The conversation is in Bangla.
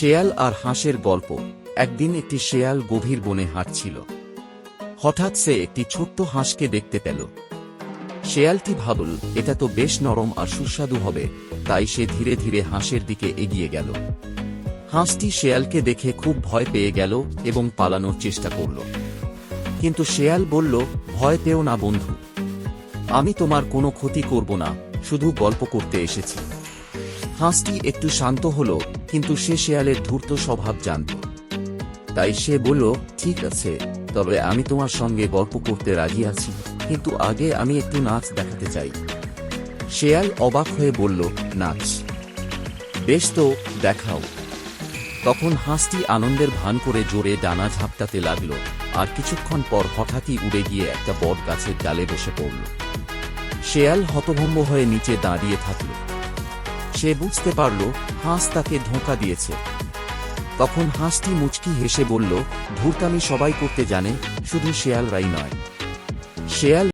শেয়াল আর হাঁসের গল্প। একদিন একটি শেয়াল গভীর বনে হাঁটছিল। হঠাৎ সে একটি ছোট্ট হাঁসকে দেখতে পেল। শেয়ালটি ভাবল, এটা তো বেশ নরম আর সুস্বাদু হবে। তাই সে ধীরে ধীরে হাঁসের দিকে এগিয়ে গেল। হাঁসটি শেয়ালকে দেখে খুব ভয় পেয়ে গেল এবং পালানোর চেষ্টা করল। কিন্তু শেয়াল বলল, ভয় পেও না, বন্ধু। আমি তোমার কোনো ক্ষতি করব না, শুধু গল্প করতে এসেছি। হাঁসটি একটু শান্ত হল কিন্তু সে শেয়ালের ধূর্ত স্বভাব জানত। তাই সে বলল, ঠিক আছে, তবে আমি তোমার সঙ্গে গল্প করতে রাজি আছি, কিন্তু আগে আমি একটু নাচ দেখাতে চাই। শেয়াল অবাক হয়ে বলল, নাচ। বেশ তো, দেখাও। তখন হাঁসটি আনন্দের ভান করে জোরে ডানা ঝাপটাতে লাগল, আর কিছুক্ষণ পর হঠাৎই উড়ে গিয়ে একটা বট গাছের ডালে বসে পড়ল। শেয়াল হতভম্ব হয়ে নিচে দাঁড়িয়ে থাকল। সে বুঝতে পারল হাঁস তাকে ধোঁকা দিয়েছে। তখন হাঁসটি মুচকি হেসে বলল ধূর্তামি সবাই করতে জানে, শুধু শেয়াল রাই নয়। শেয়াল